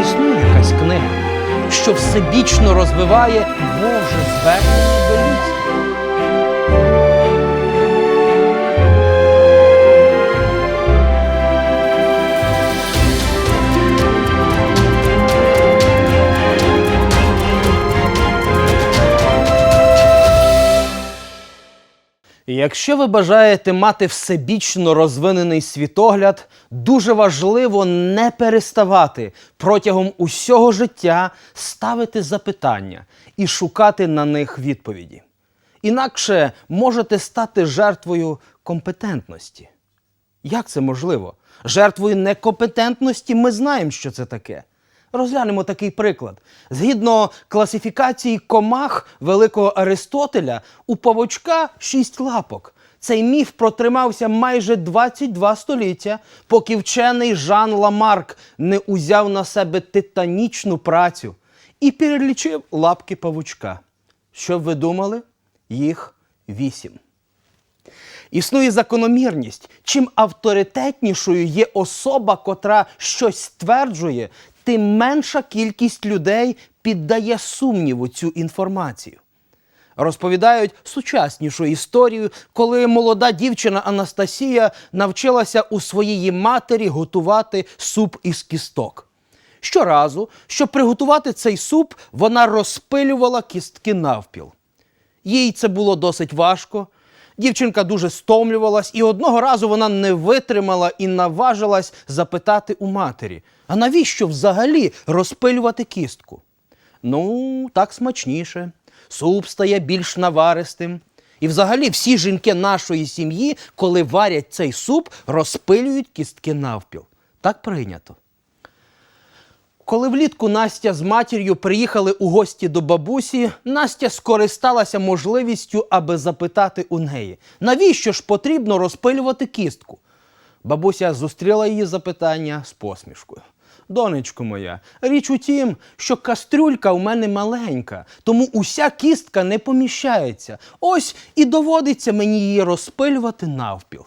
існує якась книга, що всебічно розвиває Боже звернення до людства? Якщо ви бажаєте мати всебічно розвинений світогляд, дуже важливо не переставати протягом усього життя ставити запитання і шукати на них відповіді. Інакше можете стати жертвою компетентності. Як це можливо? Жертвою некомпетентності ми знаємо, що це таке. Розглянемо такий приклад. Згідно класифікації комах великого Аристотеля, у павучка шість лапок. Цей міф протримався майже 22 століття, поки вчений Жан Ламарк не узяв на себе титанічну працю і перелічив лапки павучка. Що ви думали? Їх вісім. Існує закономірність. Чим авторитетнішою є особа, котра щось стверджує, тим менша кількість людей піддає сумніву цю інформацію. Розповідають сучаснішу історію, коли молода дівчина Анастасія навчилася у своїй матері готувати суп із кісток. Щоразу, щоб приготувати цей суп, вона розпилювала кістки навпіл. Їй це було досить важко. Дівчинка дуже стомлювалась, і одного разу вона не витримала і наважилась запитати у матері: а навіщо взагалі розпилювати кістку? Ну, так смачніше. Суп стає більш наваристим. І взагалі всі жінки нашої сім'ї, коли варять цей суп, розпилюють кістки навпіл. Так прийнято. Коли влітку Настя з матір'ю приїхали у гості до бабусі, Настя скористалася можливістю, аби запитати у неї, навіщо ж потрібно розпилювати кістку? Бабуся зустріла її запитання з посмішкою. Донечко моя, річ у тім, що кастрюлька у мене маленька, тому уся кістка не поміщається. Ось і доводиться мені її розпилювати навпіл.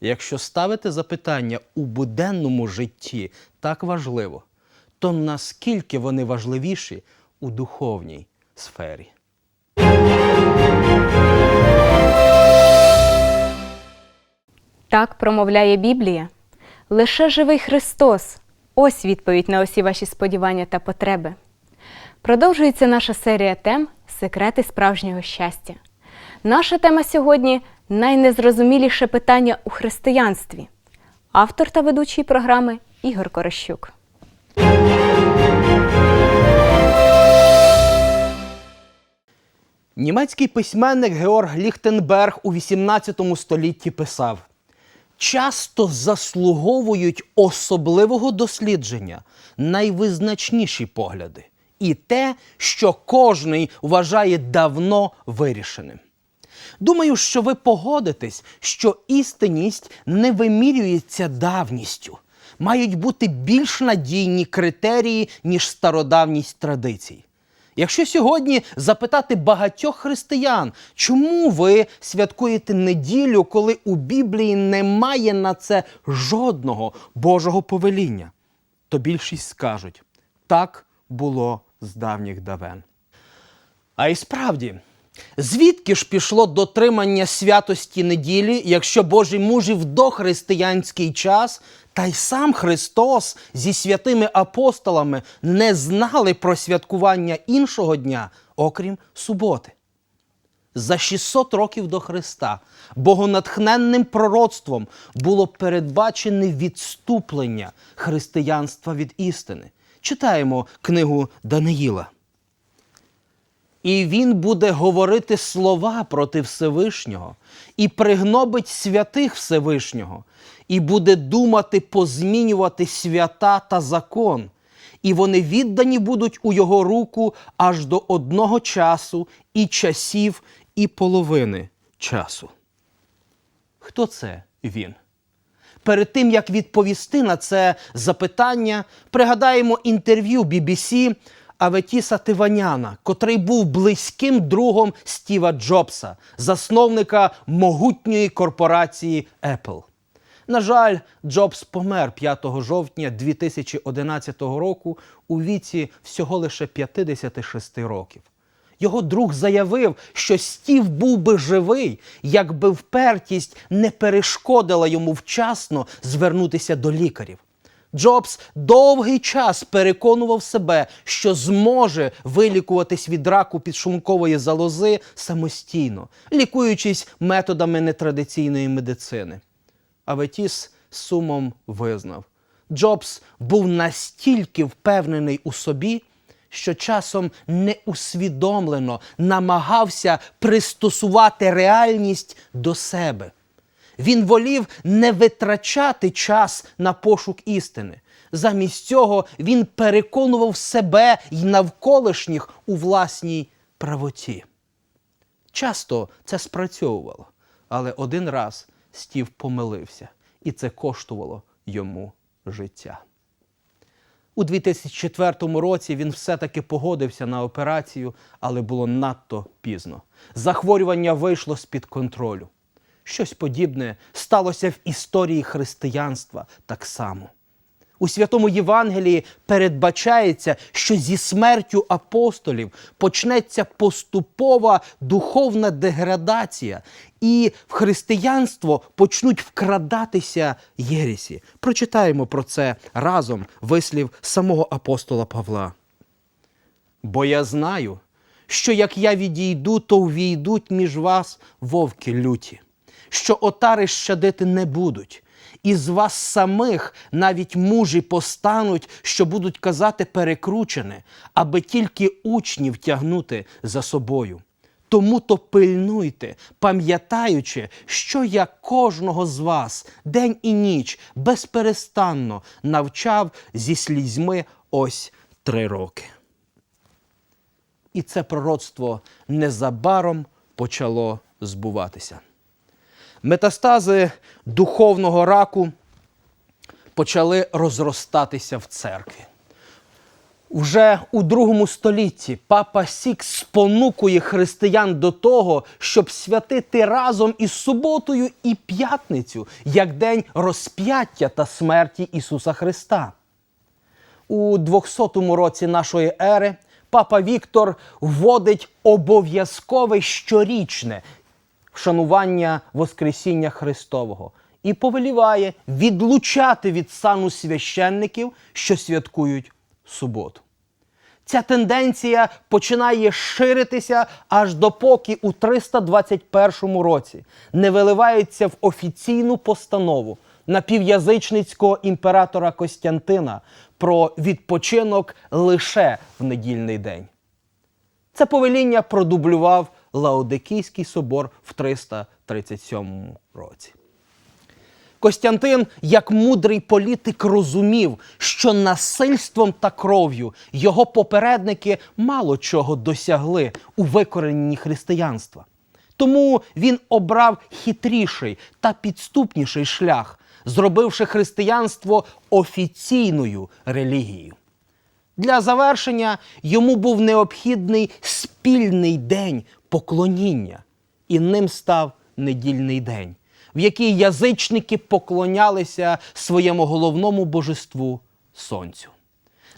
Якщо ставити запитання у буденному житті так важливо, то наскільки вони важливіші у духовній сфері? Так промовляє Біблія. Лише живий Христос. Ось відповідь на усі ваші сподівання та потреби. Продовжується наша серія тем Секрети справжнього щастя. Наша тема сьогодні найнезрозуміліше питання у християнстві. Автор та ведучий програми Ігор Корощук. Німецький письменник Георг Ліхтенберг у XVIII столітті писав: часто заслуговують особливого дослідження найвизначніші погляди, і те, що кожний вважає давно вирішеним. Думаю, що ви погодитесь, що істинність не вимірюється давністю. Мають бути більш надійні критерії, ніж стародавність традицій. Якщо сьогодні запитати багатьох християн, чому ви святкуєте неділю, коли у Біблії немає на це жодного Божого повеління, то більшість скажуть, так було з давніх давен. А і справді, звідки ж пішло дотримання святості неділі, якщо Божі мужі в дохристиянський час та й сам Христос зі святими апостолами не знали про святкування іншого дня, окрім суботи? За 600 років до Христа богонатхненним пророцтвом було передбачене відступлення християнства від істини. Читаємо книгу Даниїла. І він буде говорити слова проти Всевишнього, і пригнобить святих Всевишнього, і буде думати позмінювати свята та закон, і вони віддані будуть у його руку аж до одного часу, і часів, і половини часу. Хто це він? Перед тим як відповісти на це запитання, пригадаємо інтерв'ю BBC Аветіса Тиваняна, котрий був близьким другом Стіва Джобса, засновника могутньої корпорації Apple. На жаль, Джобс помер 5 жовтня 2011 року у віці всього лише 56 років. Його друг заявив, що Стів був би живий, якби впертість не перешкодила йому вчасно звернутися до лікарів. Джобс довгий час переконував себе, що зможе вилікуватись від раку підшлункової залози самостійно, лікуючись методами нетрадиційної медицини. А Ветіс сумом визнав. Джобс був настільки впевнений у собі, що часом неусвідомлено намагався пристосувати реальність до себе. Він волів не витрачати час на пошук істини. Замість цього він переконував себе й навколишніх у власній правоті. Часто це спрацьовувало, але один раз Стів помилився, і це коштувало йому життя. У 2004 році він все-таки погодився на операцію, але було надто пізно. Захворювання вийшло з-під контролю. Щось подібне сталося в історії християнства так само. У святому Євангелії передбачається, що зі смертю апостолів почнеться поступова духовна деградація, і в християнство почнуть вкрадатися єресі. Прочитаємо про це разом вислів самого апостола Павла. Бо я знаю, що як я відійду, то увійдуть між вас вовки люті, що отари щадити не будуть. І з вас самих навіть мужі постануть, що будуть казати перекручене, аби тільки учнів тягнути за собою. Тому то пильнуйте, пам'ятаючи, що я кожного з вас день і ніч безперестанно навчав зі слізьми ось три роки. І це пророцтво незабаром почало збуватися. Метастази духовного раку почали розростатися в церкві. Вже у другому столітті папа Сікс спонукує християн до того, щоб святити разом із суботою і п'ятницю як день розп'яття та смерті Ісуса Христа. У 200 році нашої ери папа Віктор вводить обов'язкове щорічне вшанування Воскресіння Христового і повеліває відлучати від сану священників, що святкують суботу. Ця тенденція починає ширитися аж допоки у 321 році не виливається в офіційну постанову напів'язичницького імператора Костянтина про відпочинок лише в недільний день. Це повеління продублював Лаодикійський собор в 337 році. Костянтин, як мудрий політик, розумів, що насильством та кров'ю його попередники мало чого досягли у викорененні християнства. Тому він обрав хитріший та підступніший шлях, зробивши християнство офіційною релігією. Для завершення йому був необхідний спільний день поклоніння, і ним став недільний день, в який язичники поклонялися своєму головному божеству сонцю.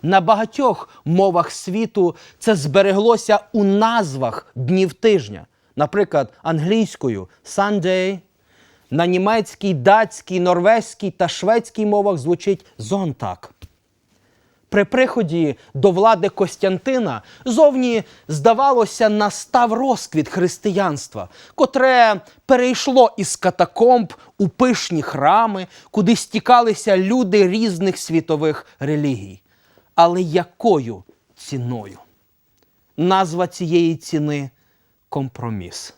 На багатьох мовах світу це збереглося у назвах днів тижня, наприклад, англійською Sunday, на німецькій, датській, норвезькій та шведській мовах звучить зонтак. При приході до влади Костянтина зовні, здавалося, настав розквіт християнства, котре перейшло із катакомб у пишні храми, куди стікалися люди різних світових релігій. Але якою ціною? Назва цієї ціни компроміс.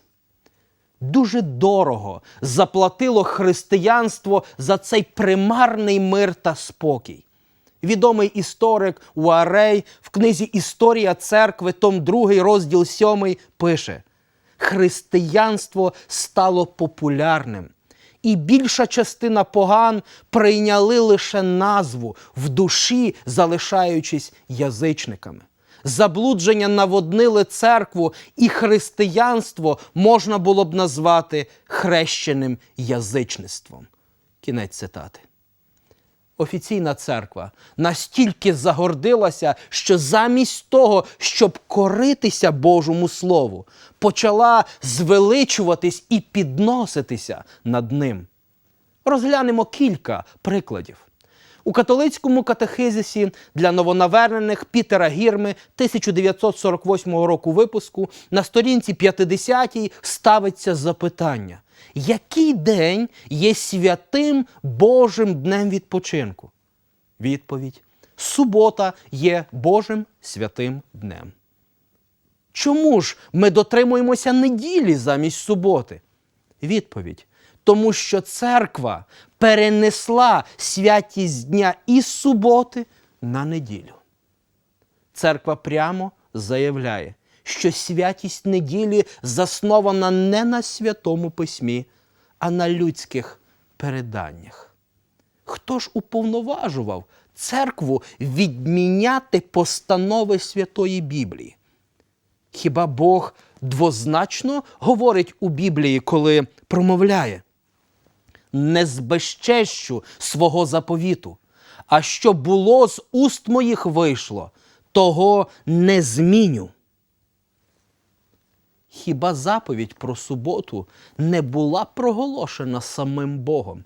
Дуже дорого заплатило християнство за цей примарний мир та спокій. Відомий історик Уарей в книзі Історія церкви, том 2, розділ 7 пише: Християнство стало популярним, і більша частина поган прийняли лише назву в душі, залишаючись язичниками. Заблудження наводнили церкву, і християнство можна було б назвати хрещеним язичництвом. Кінець цитати. Офіційна церква настільки загордилася, що замість того, щоб коритися Божому Слову, почала звеличуватись і підноситися над ним. Розглянемо кілька прикладів. У католицькому катехизисі для новонавернених Пітера Гірми 1948 року випуску на сторінці 50 ставиться запитання: який день є святим Божим днем відпочинку? Відповідь: субота є Божим святим днем. Чому ж ми дотримуємося неділі замість суботи? Відповідь. Тому що церква перенесла святість дня із суботи на неділю. Церква прямо заявляє, що святість неділі заснована не на святому письмі, а на людських переданнях. Хто ж уповноважував церкву відміняти постанови Святої Біблії? Хіба Бог двозначно говорить у Біблії, коли промовляє? Не збезчещу свого заповіту, а що було з уст моїх вийшло, того не зміню. Хіба заповідь про суботу не була проголошена самим Богом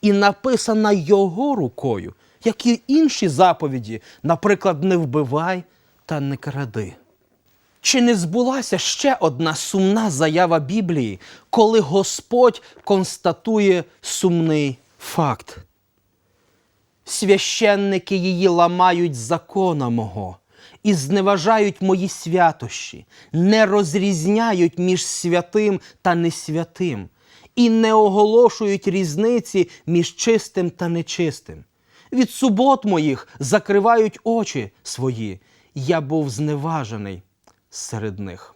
і написана Його рукою, як і інші заповіді, наприклад, не вбивай та не кради. Чи не збулася ще одна сумна заява Біблії, коли Господь констатує сумний факт? Священники її ламають закона мого і зневажають мої святощі, не розрізняють між святим та несвятим, і не оголошують різниці між чистим та нечистим. Від субот моїх закривають очі свої. Я був зневажений серед них.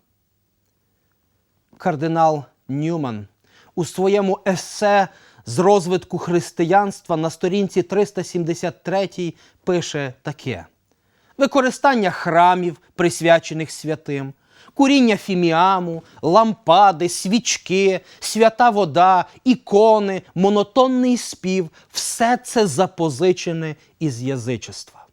Кардинал Ньюман у своєму есе з розвитку християнства на сторінці 373 пише таке: використання храмів, присвячених святим, куріння фіміаму, лампади, свічки, свята вода, ікони, монотонний спів все це запозичене із язичества.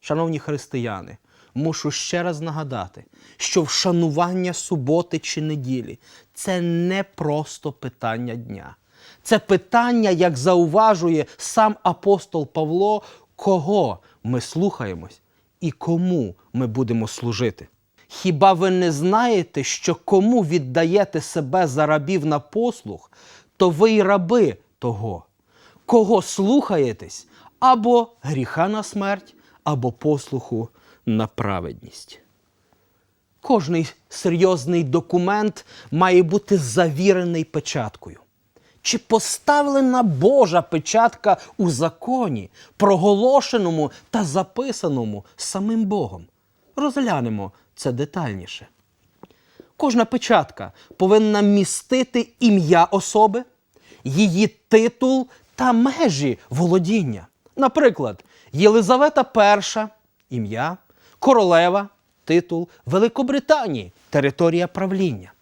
Шановні християни, мушу ще раз нагадати, що вшанування суботи чи неділі це не просто питання дня. Це питання, як зауважує сам апостол Павло, кого ми слухаємось і кому ми будемо служити. Хіба ви не знаєте, що кому віддаєте себе за рабів на послуг, то ви й раби того, кого слухаєтесь, або гріха на смерть, або послуху на праведність. Кожний серйозний документ має бути завірений печаткою. Чи поставлена Божа печатка у законі, проголошеному та записаному самим Богом? Розглянемо це детальніше. Кожна печатка повинна містити ім'я особи, її титул та межі володіння. Наприклад, Єлизавета І ім'я, королева, титул Великобританії, територія правління.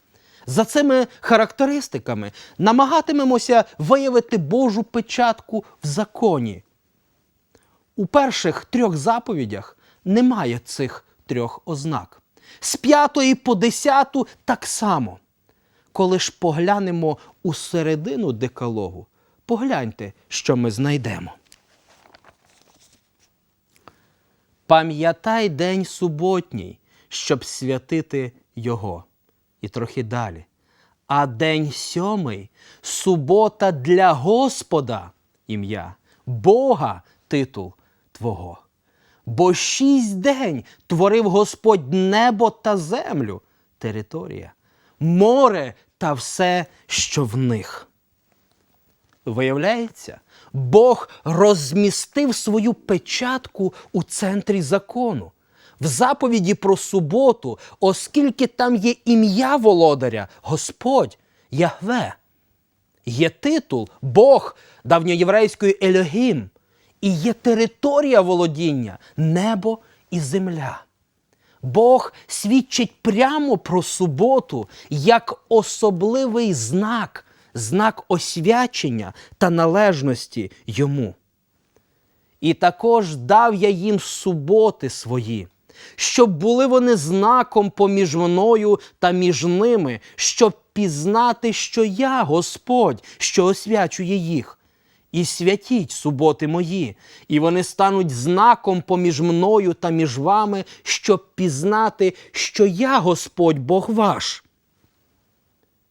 За цими характеристиками намагатимемося виявити Божу печатку в законі. У перших трьох заповідях немає цих трьох ознак. З п'ятої по десяту так само. Коли ж поглянемо у середину декалогу, погляньте, що ми знайдемо. Пам'ятай день суботній, щоб святити його. І трохи далі. А день сьомий субота для Господа ім'я, Бога титул Твого. Бо шість день творив Господь небо та землю, територія, море та все, що в них. Виявляється, Бог розмістив свою печатку у центрі закону, в заповіді про суботу, оскільки там є ім'я володаря, Господь, Ягве. Є титул Бог давньоєврейської Елогім, і є територія володіння, небо і земля. Бог свідчить прямо про суботу як особливий знак знак освячення та належності йому. І також дав я їм суботи свої, щоб були вони знаком поміж мною та між ними, щоб пізнати, що я Господь, що освячує їх. І святіть суботи мої, і вони стануть знаком поміж мною та між вами, щоб пізнати, що я Господь Бог ваш.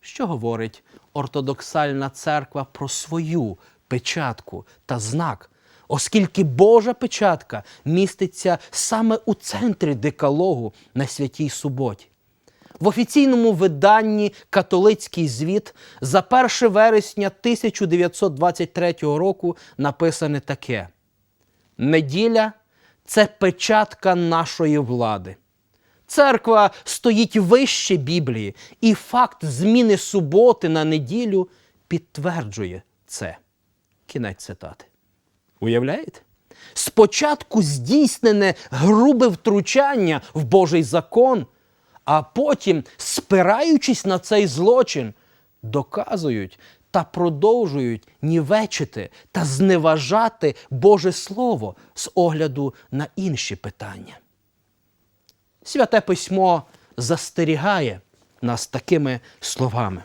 Що говорить ортодоксальна церква про свою печатку та знак, оскільки Божа печатка міститься саме у центрі декалогу на святій суботі. В офіційному виданні Католицький звіт за 1 вересня 1923 року написане таке: Неділя це печатка нашої влади. Церква стоїть вище Біблії, і факт зміни суботи на неділю підтверджує це. Кінець цитати. Уявляєте? Спочатку здійснене грубе втручання в Божий закон, а потім, спираючись на цей злочин, доказують та продовжують нівечити та зневажати Боже Слово з огляду на інші питання. Святе письмо застерігає нас такими словами.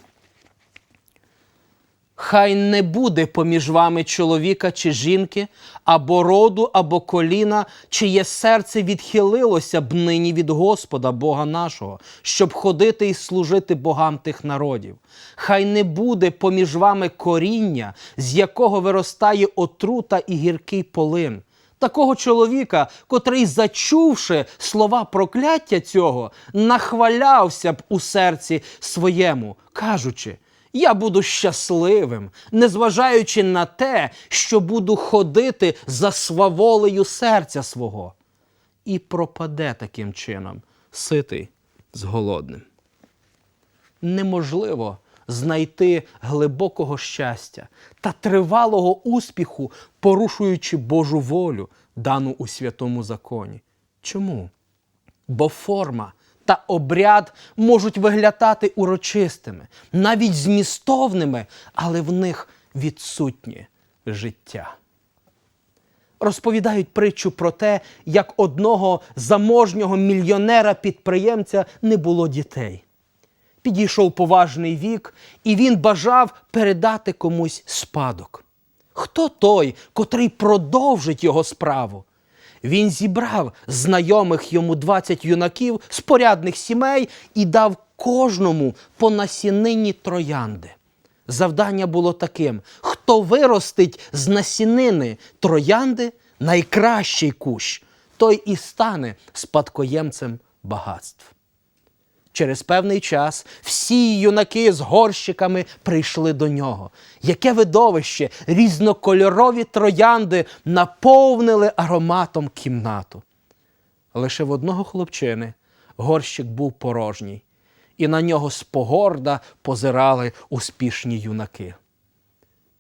Хай не буде поміж вами чоловіка чи жінки, або роду, або коліна, чиє серце відхилилося б нині від Господа Бога нашого, щоб ходити і служити богам тих народів. Хай не буде поміж вами коріння, з якого виростає отрута і гіркий полин. Такого чоловіка, котрий, зачувши слова прокляття цього, нахвалявся б у серці своєму, кажучи, я буду щасливим, незважаючи на те, що буду ходити за сваволею серця свого. І пропаде таким чином ситий з голодним. Неможливо знайти глибокого щастя та тривалого успіху, порушуючи Божу волю, дану у святому законі. Чому? Бо форма та обряд можуть виглядати урочистими, навіть змістовними, але в них відсутнє життя. Розповідають притчу про те, як одного заможнього мільйонера-підприємця не було дітей. Підійшов поважний вік, і він бажав передати комусь спадок. Хто той, котрий продовжить його справу? Він зібрав знайомих йому 20 юнаків з порядних сімей і дав кожному по насінині троянди. Завдання було таким: хто виростить з насінини троянди найкращий кущ, той і стане спадкоємцем багатств. Через певний час всі юнаки з горщиками прийшли до нього. Яке видовище, різнокольорові троянди наповнили ароматом кімнату. Лише в одного хлопчини горщик був порожній, і на нього спогорда позирали успішні юнаки.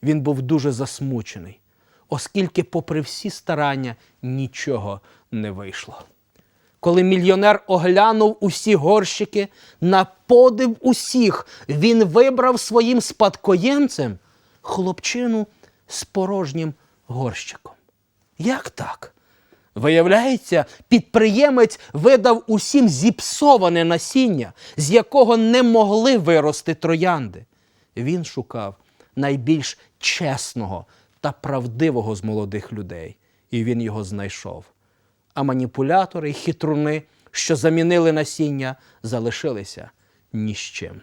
Він був дуже засмучений, оскільки, попри всі старання, нічого не вийшло. Коли мільйонер оглянув усі горщики, на подив усіх він вибрав своїм спадкоємцем хлопчину з порожнім горщиком. Як так? Виявляється, підприємець видав усім зіпсоване насіння, з якого не могли вирости троянди. Він шукав найбільш чесного та правдивого з молодих людей, і він його знайшов а маніпулятори й хитруни, що замінили насіння, залишилися ні з чим.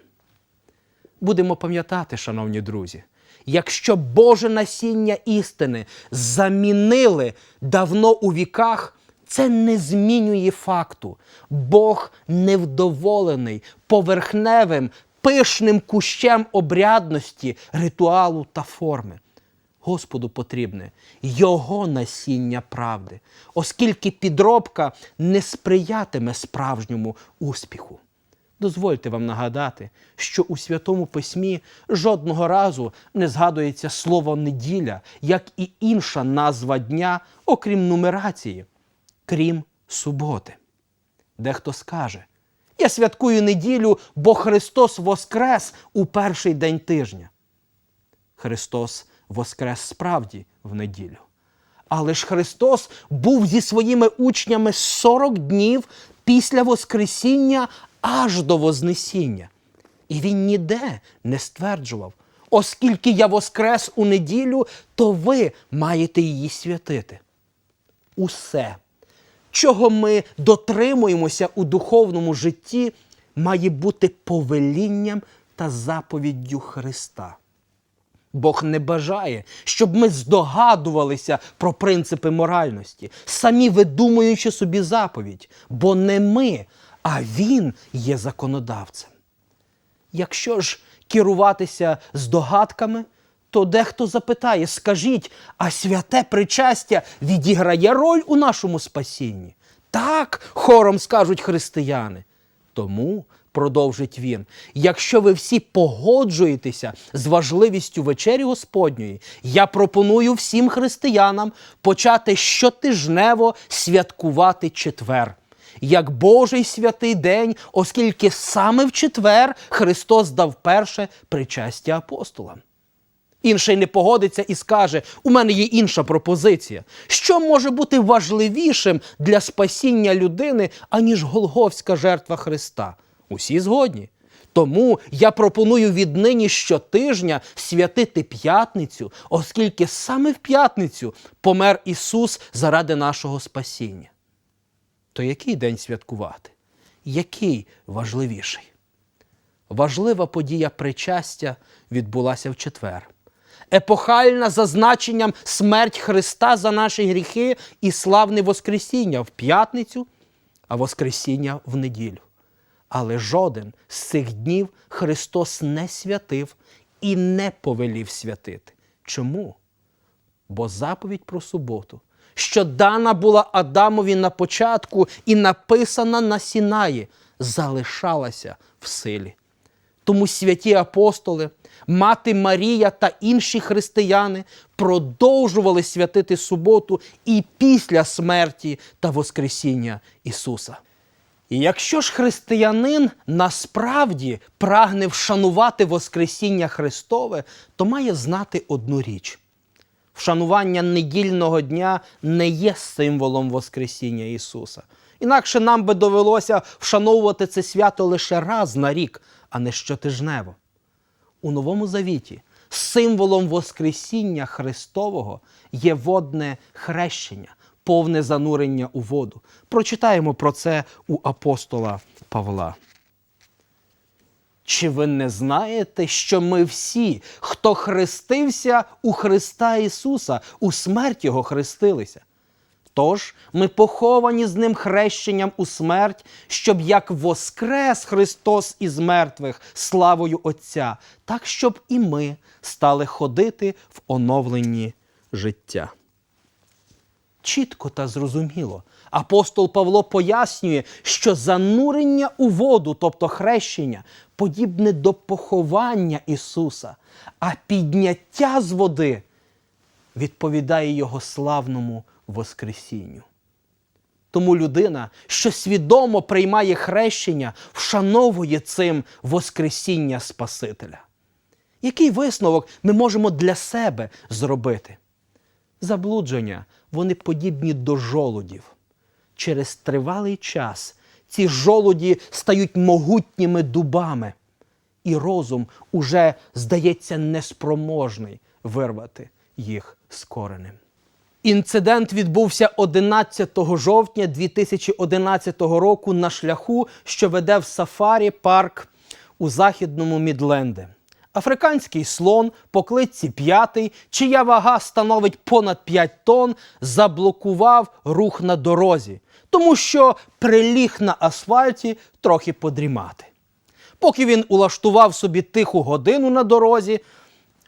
Будемо пам'ятати, шановні друзі, якщо Боже насіння істини замінили давно у віках, це не змінює факту. Бог невдоволений поверхневим, пишним кущем обрядності, ритуалу та форми. Господу потрібне Його насіння правди, оскільки підробка не сприятиме справжньому успіху. Дозвольте вам нагадати, що у Святому Письмі жодного разу не згадується слово неділя, як і інша назва дня, окрім нумерації, крім суботи. Дехто скаже: Я святкую неділю, бо Христос воскрес у перший день тижня. Христос воскрес справді в неділю. Але ж Христос був зі своїми учнями 40 днів після Воскресіння аж до Вознесіння. І він ніде не стверджував, оскільки я воскрес у неділю, то ви маєте її святити. Усе, чого ми дотримуємося у духовному житті, має бути повелінням та заповіддю Христа. Бог не бажає, щоб ми здогадувалися про принципи моральності, самі видумуючи собі заповідь, бо не ми, а Він є законодавцем. Якщо ж керуватися здогадками, то дехто запитає: скажіть, а святе причастя відіграє роль у нашому спасінні? Так, хором скажуть християни. Тому, продовжить він, якщо ви всі погоджуєтеся з важливістю вечері Господньої, я пропоную всім християнам почати щотижнево святкувати четвер. Як Божий святий день, оскільки саме в четвер Христос дав перше причастя апостолам. Інший не погодиться і скаже: у мене є інша пропозиція. Що може бути важливішим для спасіння людини, аніж Голговська жертва Христа? Усі згодні. Тому я пропоную віднині щотижня святити п'ятницю, оскільки саме в п'ятницю помер Ісус заради нашого спасіння. То який день святкувати? Який важливіший? Важлива подія причастя відбулася в четвер. Епохальна за значенням смерть Христа за наші гріхи і славне Воскресіння в п'ятницю, а Воскресіння в неділю. Але жоден з цих днів Христос не святив і не повелів святити. Чому? Бо заповідь про суботу, що дана була Адамові на початку і написана на Сінаї, залишалася в силі. Тому святі апостоли, мати Марія та інші християни продовжували святити суботу і після смерті та Воскресіння Ісуса. І якщо ж християнин насправді прагне вшанувати Воскресіння Христове, то має знати одну річ. Вшанування недільного дня не є символом Воскресіння Ісуса. Інакше нам би довелося вшановувати це свято лише раз на рік, а не щотижнево. У Новому Завіті символом Воскресіння Христового є водне хрещення, повне занурення у воду. Прочитаємо про це у апостола Павла. Чи ви не знаєте, що ми всі, хто хрестився у Христа Ісуса, у смерть Його хрестилися? Тож ми поховані з Ним хрещенням у смерть, щоб як воскрес Христос із мертвих славою Отця, так щоб і ми стали ходити в оновленні життя. Чітко та зрозуміло. Апостол Павло пояснює, що занурення у воду, тобто хрещення, подібне до поховання Ісуса, а підняття з води відповідає Його славному Воскресінню. Тому людина, що свідомо приймає хрещення, вшановує цим Воскресіння Спасителя. Який висновок ми можемо для себе зробити? Заблудження, вони подібні до жолудів. Через тривалий час ці жолуді стають могутніми дубами, і розум уже здається неспроможний вирвати їх з коренем. Інцидент відбувся 11 жовтня 2011 року на шляху, що веде в сафарі парк у західному Мідленде. Африканський слон по кличці п'ятий, чия вага становить понад 5 тонн, заблокував рух на дорозі, тому що приліг на асфальті трохи подрімати. Поки він улаштував собі тиху годину на дорозі,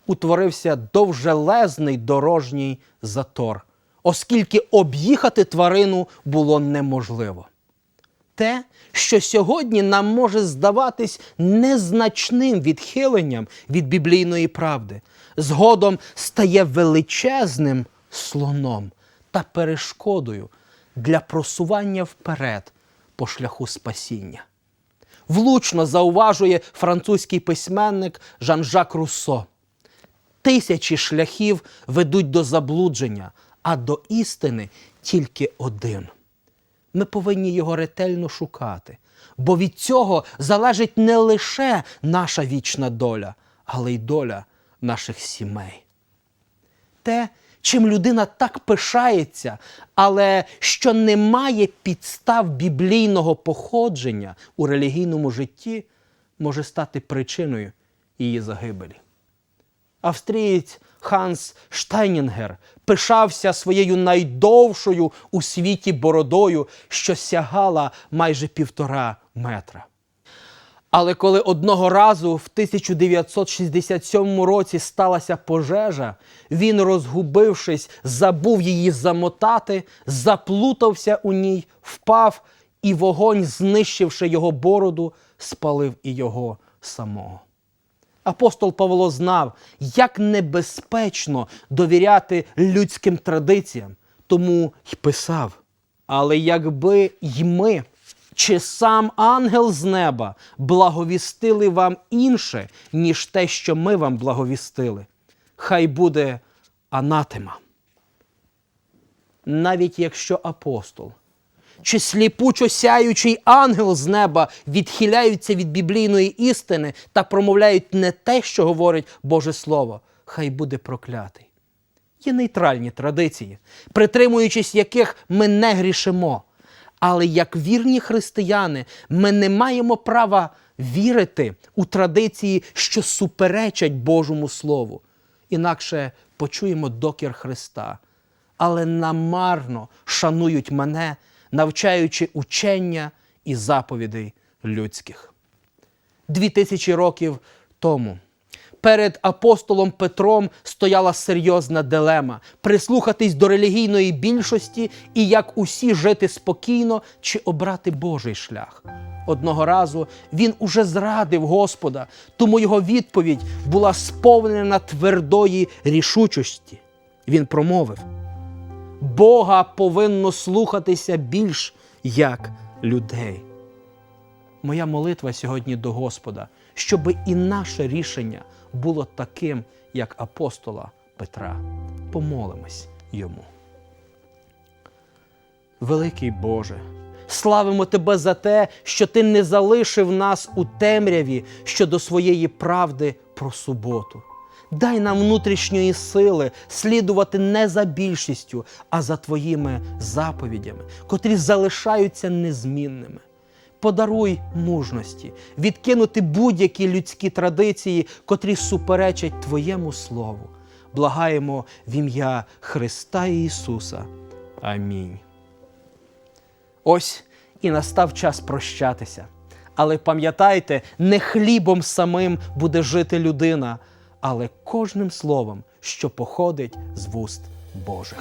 утворився довжелезний дорожній затор, оскільки об'їхати тварину було неможливо. Те, що сьогодні нам може здаватись незначним відхиленням від біблійної правди, згодом стає величезним слоном та перешкодою для просування вперед по шляху спасіння. Влучно зауважує французький письменник Жан-Жак Руссо. Тисячі шляхів ведуть до заблудження, а до істини тільки один. Ми повинні його ретельно шукати, бо від цього залежить не лише наша вічна доля, але й доля наших сімей. Те, чим людина так пишається, але що не має підстав біблійного походження у релігійному житті, може стати причиною її загибелі. Австрієць Ханс Штайнінгер пишався своєю найдовшою у світі бородою, що сягала майже півтора метра. Але коли одного разу в 1967 році сталася пожежа, він, розгубившись, забув її замотати, заплутався у ній, впав, і вогонь, знищивши його бороду, спалив і його самого. Апостол Павло знав, як небезпечно довіряти людським традиціям, тому й писав. Але якби й ми, чи сам ангел з неба благовістили вам інше, ніж те, що ми вам благовістили, хай буде анатема. Навіть якщо апостол чи сліпучо сяючий ангел з неба відхиляються від біблійної істини та промовляють не те, що говорить Боже Слово, хай буде проклятий. Є нейтральні традиції, притримуючись яких ми не грішимо. Але як вірні християни, ми не маємо права вірити у традиції, що суперечать Божому Слову. Інакше почуємо докір Христа, але намарно шанують мене, навчаючи учення і заповідей людських. Дві тисячі років тому перед апостолом Петром стояла серйозна дилема прислухатись до релігійної більшості і як усі жити спокійно чи обрати Божий шлях. Одного разу він уже зрадив Господа, тому його відповідь була сповнена твердої рішучості. Він промовив: Бога повинно слухатися більш як людей. Моя молитва сьогодні до Господа, щоб і наше рішення було таким, як апостола Петра. Помолимось йому. Великий Боже, славимо Тебе за те, що Ти не залишив нас у темряві щодо своєї правди про суботу. Дай нам внутрішньої сили слідувати не за більшістю, а за Твоїми заповідями, котрі залишаються незмінними. Подаруй мужності, відкинути будь-які людські традиції, котрі суперечать Твоєму Слову. Благаємо в ім'я Христа Ісуса. Амінь. Ось і настав час прощатися. Але пам'ятайте, не хлібом самим буде жити людина, але кожним словом, що походить з вуст Божих.